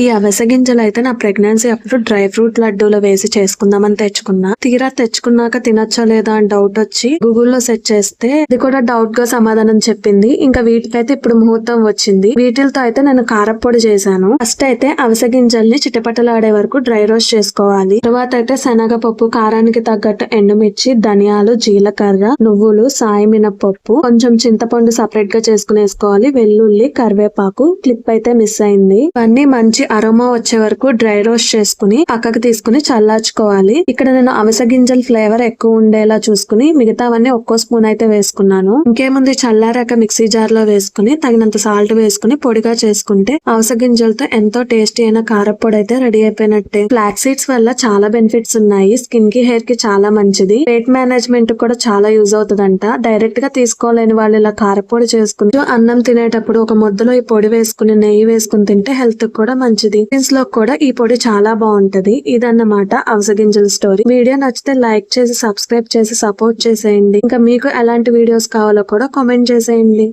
ఈ అవిసె గింజలు అయితే నా ప్రెగ్నెన్సీ అప్పుడు డ్రై ఫ్రూట్ లడ్డూలో వేసి చేసుకుందామని తెచ్చుకున్నా. తీరా తెచ్చుకున్నాక తినచ్చా లేదా అని డౌట్ వచ్చి గూగుల్లో సెర్చ్ చేస్తే ఇది కూడా డౌట్గా సమాధానం చెప్పింది. ఇంకా వీటికైతే ఇప్పుడు ముహూర్తం వచ్చింది. వీటితో అయితే నేను కారప్పొడి చేశాను. ఫస్ట్ అయితే అవస గింజల్ని చిటపటలాడే వరకు డ్రై రోస్ట్ చేసుకోవాలి. తర్వాత అయితే శనగపప్పు కారానికి తగ్గట్టు ఎండుమిర్చి ధనియాలు జీలకర్ర నువ్వులు సాయి మినపప్పు కొంచెం చింతపండు సపరేట్గా చేసుకునేసుకోవాలి. వెల్లుల్లి కరివేపాకు క్లిప్ అయితే మిస్ అయింది. ఇవన్నీ మంచి అరోమా వచ్చే వరకు డ్రై రోస్ట్ చేసుకుని పక్కకు తీసుకుని చల్లార్చుకోవాలి. ఇక్కడ నేను అవిసె గింజల ఫ్లేవర్ ఎక్కువ ఉండేలా చూసుకుని మిగతావన్నీ ఒక్కో స్పూన్ అయితే వేసుకున్నాను. ఇంకేముంది? చల్లారాక మిక్సీ జార్లో వేసుకుని తగినంత సాల్ట్ వేసుకుని పొడిగా చేసుకుంటే అవిసె గింజలతో ఎంతో టేస్టీ అయిన కారప్పొడి అయితే రెడీ అయిపోయినట్టే. ఫ్లాక్ సీడ్స్ వల్ల చాలా బెనిఫిట్స్ ఉన్నాయి. స్కిన్కి హెయిర్కి చాలా మంచిది. వెయిట్ మేనేజ్మెంట్ కూడా చాలా యూజ్ అవుతుందంట. డైరెక్ట్గా తీసుకోలేని వాళ్ళు ఇలా కారపొడి చేసుకుని అన్నం తినేటప్పుడు ఒక ముద్దలో ఈ పొడి వేసుకుని నెయ్యి వేసుకుని తింటే హెల్త్ కూడా మంచి మంచిది. టిఫిన్స్లో కూడా ఈ పొడి చాలా బాగుంటది. ఇదన్నమాట అవసగింజల స్టోరీ వీడియో నచ్చితే లైక్ చేసి సబ్స్క్రైబ్ చేసి సపోర్ట్ చేసేయండి. ఇంకా మీకు ఎలాంటి వీడియోస్ కావాలో కూడా కామెంట్ చేసేయండి.